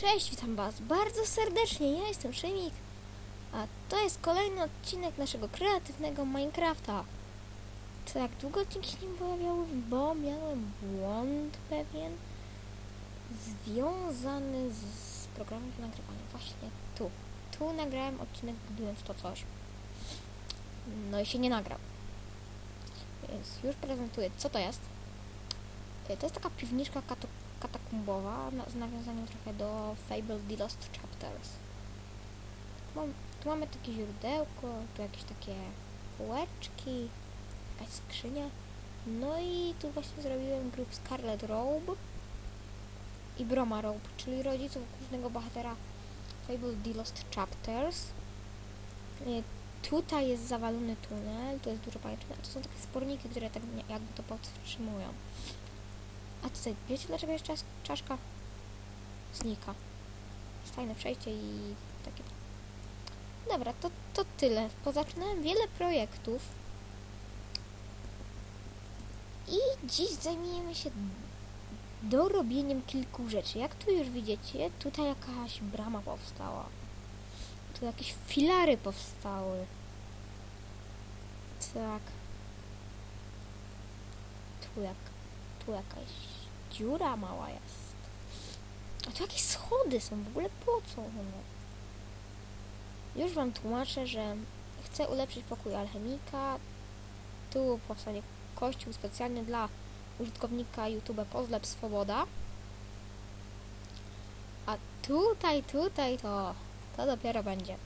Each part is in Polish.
Cześć, witam Was bardzo serdecznie. Ja jestem Szymik, a to jest kolejny odcinek naszego kreatywnego Minecrafta. Tak, długo odcinki się nie pojawiały, bo miałem błąd pewien związany z, programem nagrywania. Właśnie tu. Tu nagrałem odcinek budując to coś. No i się nie nagrał. Więc już prezentuję, co to jest. To jest taka piwniczka kato katakumbowa na, z nawiązaniem trochę do Fable The Lost Chapters. Tu, mam, tu mamy takie źródełko, tu jakieś takie półeczki, jakaś skrzynia. No i tu właśnie zrobiłem grup Scarlet Robe i Broma Robe, czyli rodziców głównego bohatera Fable The Lost Chapters. Y, Tutaj jest zawalony tunel, tu jest dużo pajęczyny, a to są takie sporniki, które tak jakby to podtrzymują. A tutaj, wiecie dlaczego jest czas, czaszka? Znika. Jest fajne przejście i takie... Dobra, to, to tyle. Pozaczynałem wiele projektów. I dziś zajmiemy się dorobieniem kilku rzeczy. Jak tu już widzicie, tutaj jakaś brama powstała. Tu jakieś filary powstały. Tak. Tu jak tu jakaś dziura mała jest. A tu jakieś schody są, w ogóle po co one? Już wam tłumaczę, że chcę ulepszyć pokój alchemika. Tu powstanie kościół specjalny dla użytkownika YouTube Pozlep Swoboda. A tutaj, tutaj to, to dopiero będzie.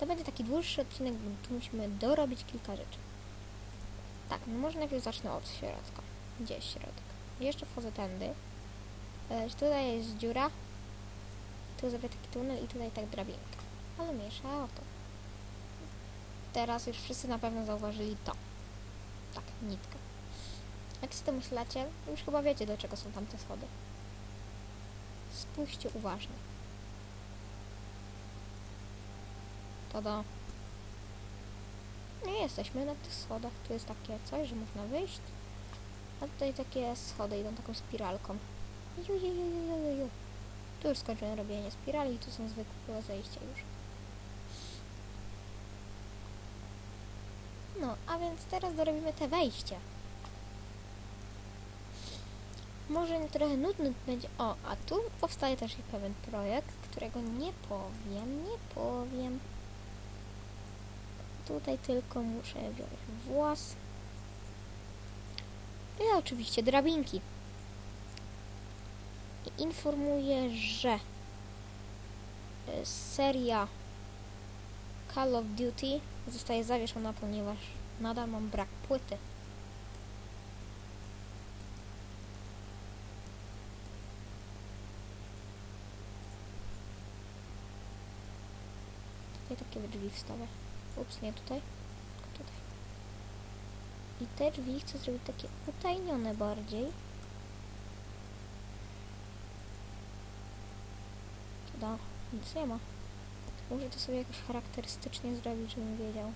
To będzie taki dłuższy odcinek, bo tu musimy dorobić kilka rzeczy. Tak, no może najpierw zacznę od środka. Gdzie jest środek? Jeszcze wchodzę tędy. E, tutaj jest dziura. Tu zrobię taki tunel i tutaj tak drabinka. Ale mniejsza o to. Teraz już wszyscy na pewno zauważyli to. Tak, nitka. Jak sobie to myślacie, już chyba wiecie do czego są tamte schody. Spójrzcie uważnie. To do... Nie jesteśmy na tych schodach. Tu jest takie coś, że można wyjść. A tutaj takie schody idą taką spiralką. Ju, ju, ju, ju, ju, ju. Tu już skończone robienie spirali i tu są zwykłe zejścia już. No, a więc teraz dorobimy te wejście. Może trochę nudny będzie. O, a tu powstaje też pewien projekt, którego nie powiem, nie powiem. Tutaj tylko muszę wziąć włos. I oczywiście drabinki. I informuję, że y, seria Call of Duty zostaje zawieszona, ponieważ nadal mam brak płyty. Tutaj takie drzwi wstawę. Ups, nie tutaj. I te drzwi chcę zrobić takie utajnione bardziej. Da, nic nie ma. Muszę to sobie jakoś charakterystycznie zrobić, żebym wiedział.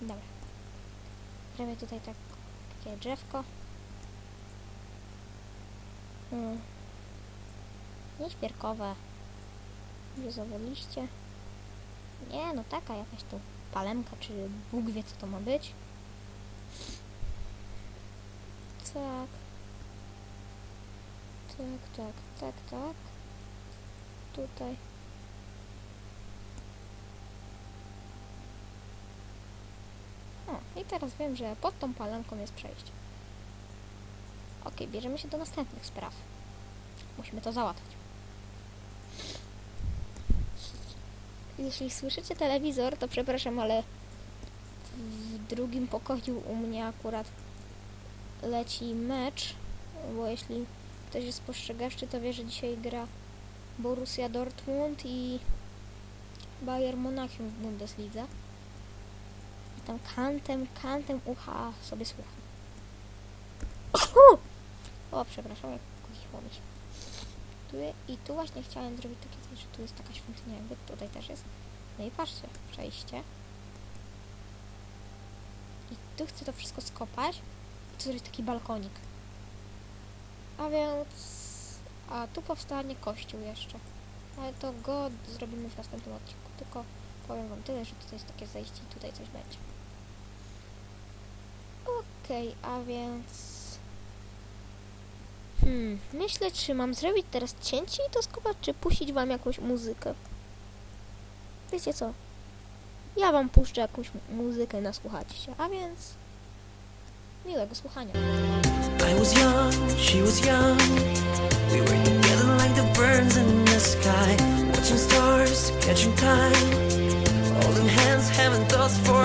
Dobra. Zrobię tutaj tak, takie drzewko. Hmm. Nieśpierkowe. Brzozowe liście. Nie, no taka jakaś tu palemka, czy Bóg wie co to ma być. Tak. Tak, tak, tak, tak. Tutaj. O, i teraz wiem, że pod tą palemką jest przejście. Ok, bierzemy się do następnych spraw. Musimy to załatwić. Jeśli słyszycie telewizor, to przepraszam, ale w drugim pokoju u mnie akurat leci mecz, bo jeśli ktoś jest spostrzegawczy, to wie, że dzisiaj gra Borussia Dortmund i Bayern Monachium w Bundeslidze. I tam kantem, kantem ucha sobie słucham. O, przepraszam, jak kuchiło mi się. Tu, I tu właśnie chciałem zrobić takie coś, że tu jest taka świątynia, jakby tutaj też jest. No i patrzcie, przejście. I tu chcę to wszystko skopać. chcę zrobić taki balkonik. A więc... A tu powstanie kościół jeszcze. Ale to go zrobimy w następnym odcinku. Tylko powiem wam tyle, że tutaj jest takie zejście i tutaj coś będzie. Okej, a więc... Hmm, myślę, czy mam zrobić teraz cięcie i to skopać, czy puścić wam jakąś muzykę. Wiecie co? Ja wam puszczę jakąś mu- muzykę na słuchacie, a więc... Miłego słuchania. I was young, she was young. We were together like the birds in the sky, watching stars, catching time, holding hands, having thoughts for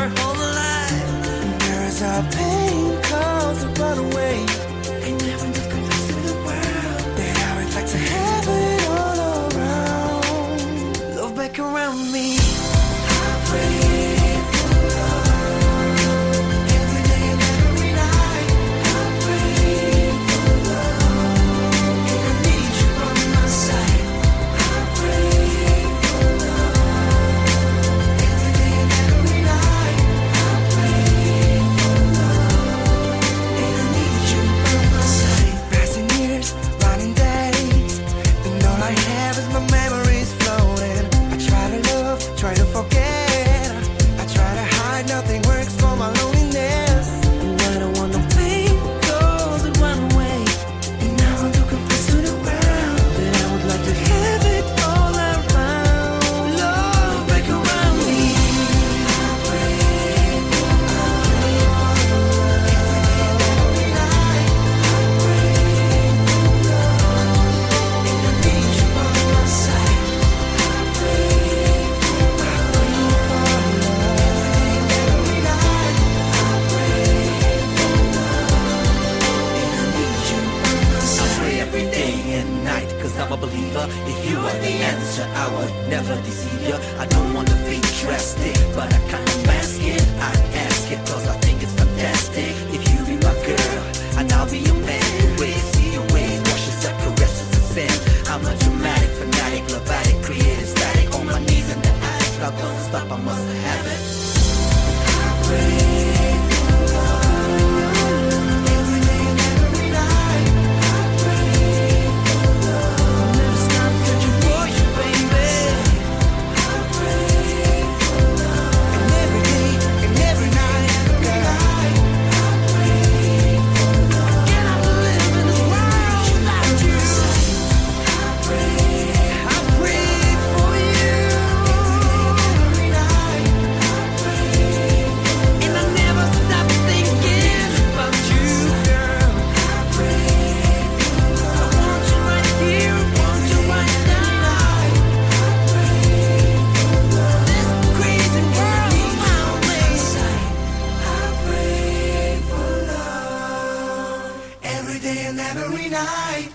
every day and every night.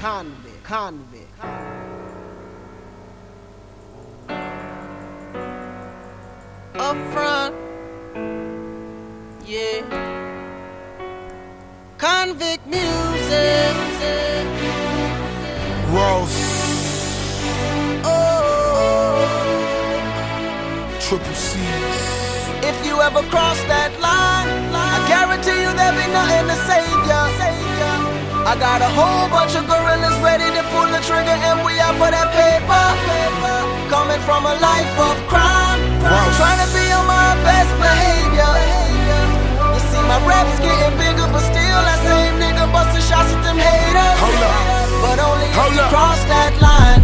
Convict, convict. Up front, yeah. Convict music. Ross, Oh. triple C's. If you ever cross that I got a whole bunch of gorillas ready to pull the trigger, and we out for that paper. Coming from a life of crime, Wow. trying to be on my best behavior. You see, my reps getting bigger, but still that same nigga busting shots at them haters. Hold up. But only if you up. cross that line.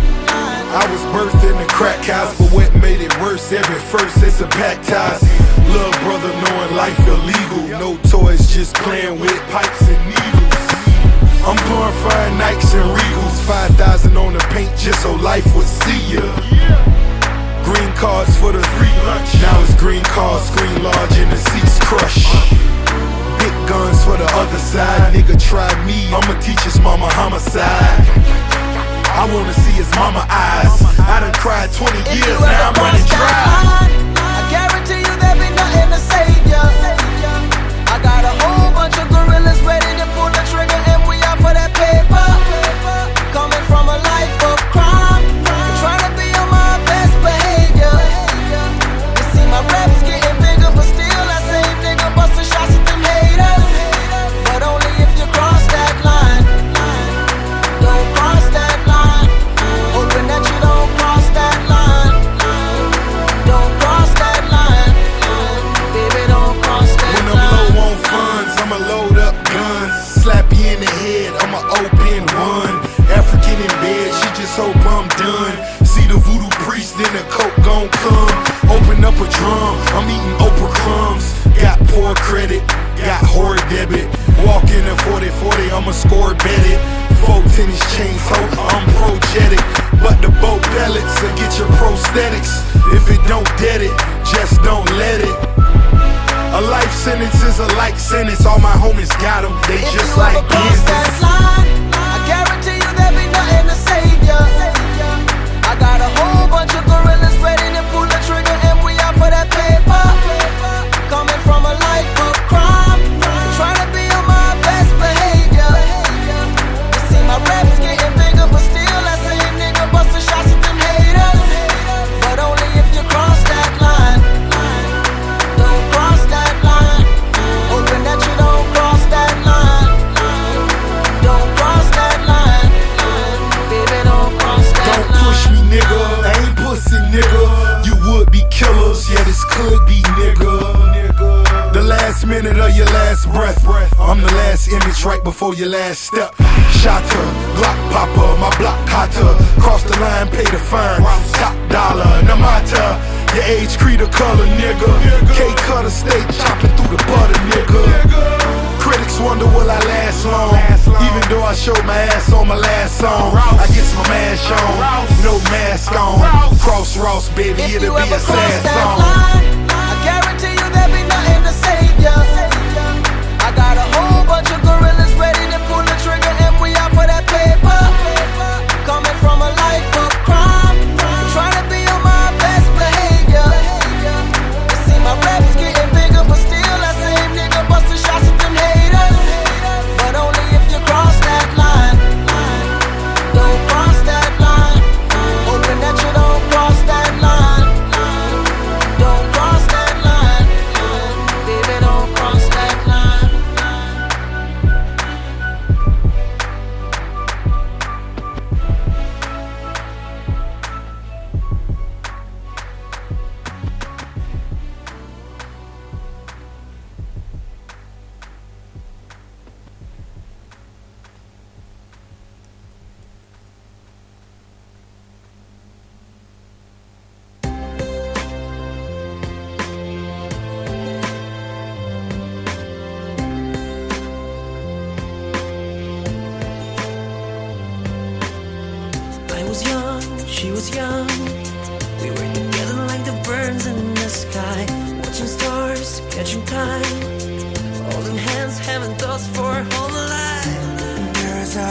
I was birthed in the crack house, but what made it worse? Every first it's a pack ties. Little brother knowing life illegal. No toys, just playing with pipes and needles. I'm glorifying Nikes and Regals. 5,000 on the paint just so life would see ya. Green cards for the free lunch. Now it's green cards, screen large, and the seats crush. Big guns for the other side. Nigga, try me. I'ma teach his mama homicide. I wanna see his mama eyes. I done cried 20 If years, now I'm running dry. sentences are like sentence. All my homies got them, they if just like business. last minute of your last breath. I'm the last image right before your last step. Shotter, block popper, my block hotter. Cross the line, pay the fine. Top dollar, no matter. Your age, creed, or color, nigga. K cutter, stay chopping through the butter, nigga. Critics wonder will I last long? Even though I showed my ass on my last song, I get my mask on, no mask on. Cross Ross, baby, it'll be a sad song. young. We were together like the birds in the sky, watching stars, catching time, holding hands, having thoughts for a whole life. There is a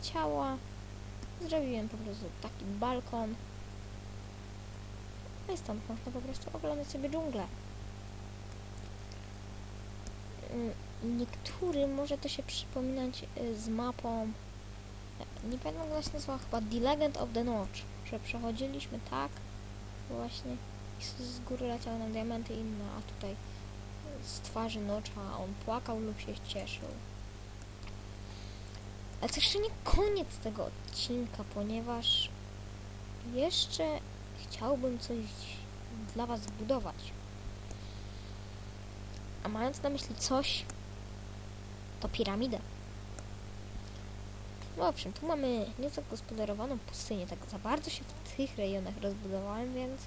poleciała. Zrobiłem po prostu taki balkon. No i stąd można po prostu oglądać sobie dżunglę. Mm, Niektórym może to się przypominać y, z mapą. Nie pamiętam jak ona się nazywa, chyba The Legend of the Notch. Że przechodziliśmy tak właśnie i z- góry leciały nam diamenty inne, a tutaj z twarzy Notcha on płakał lub się cieszył. Ale to jeszcze nie koniec tego odcinka, ponieważ jeszcze chciałbym coś dla Was zbudować. A mając na myśli coś, to piramidę. No owszem, tu mamy niezagospodarowaną pustynię, tak za bardzo się w tych rejonach rozbudowałem, więc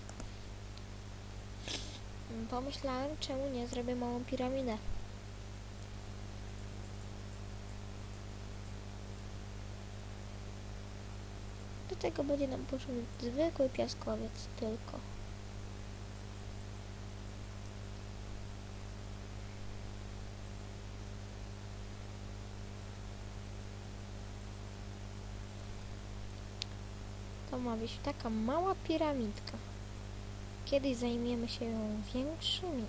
pomyślałem, czemu nie zrobię małą piramidę. Tego będzie nam potrzebny zwykły piaskowiec tylko. To ma być taka mała piramidka. Kiedyś zajmiemy się ją większymi.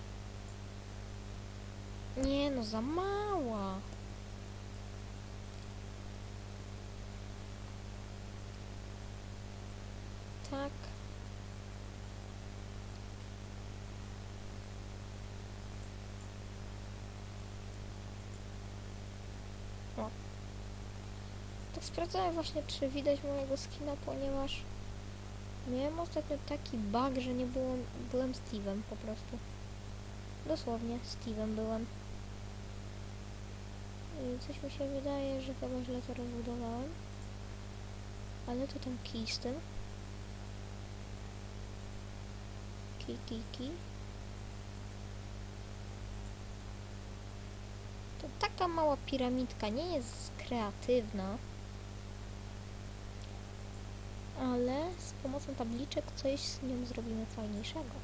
Nie no, za mała. Tak. O. Tak sprawdzałem właśnie, czy widać mojego skina, ponieważ miałem ostatnio taki bug, że nie było, byłem Steve'em po prostu. Dosłownie, Steve'em byłem. I coś mi się wydaje, że chyba źle to rozbudowałem. Ale to tam kij z tym. Kij, kij, kij. To taka mała piramidka nie jest kreatywna. Ale z pomocą tabliczek coś z nią zrobimy fajniejszego.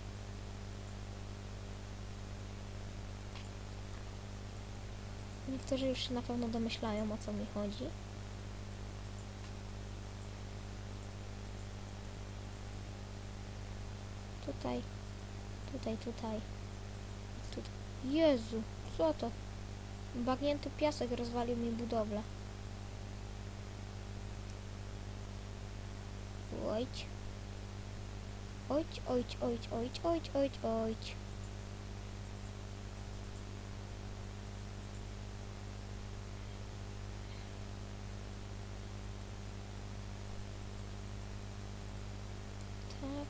Niektórzy już się na pewno domyślają o co mi chodzi. Tutaj, tutaj, tutaj. tutaj. Jezu, co to? Bagnięty piasek rozwalił mi budowlę. Ojć. Ojć, ojć, ojć, ojć, ojć, ojć, ojć. Tak.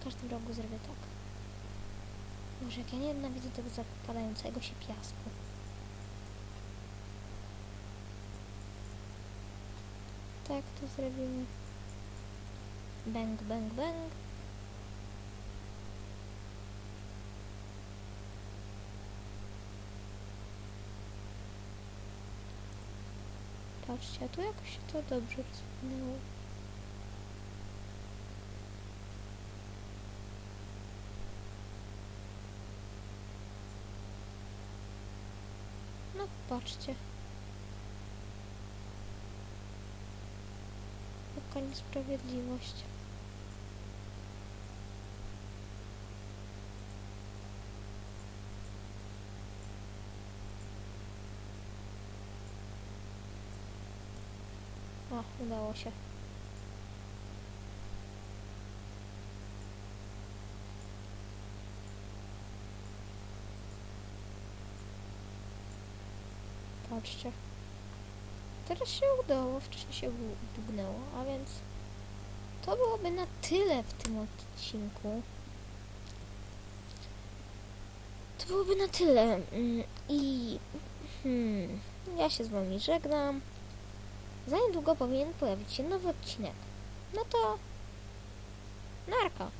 W każdym rogu zrobię tak. Boże, jak ja nienawidzę tego zapadającego się piasku. Tak to zrobimy. Bang, bang, bang. Patrzcie, a tu jakoś się to dobrze rozwinęło. No, patrzcie. Jaka niesprawiedliwość. O, udało się. Patrzcie. Teraz się udało, wcześniej się u- ugnęło, a więc to byłoby na tyle w tym odcinku. To byłoby na tyle. Mm, I hmm, ja się z wami żegnam. Za niedługo powinien pojawić się nowy odcinek. No to narka.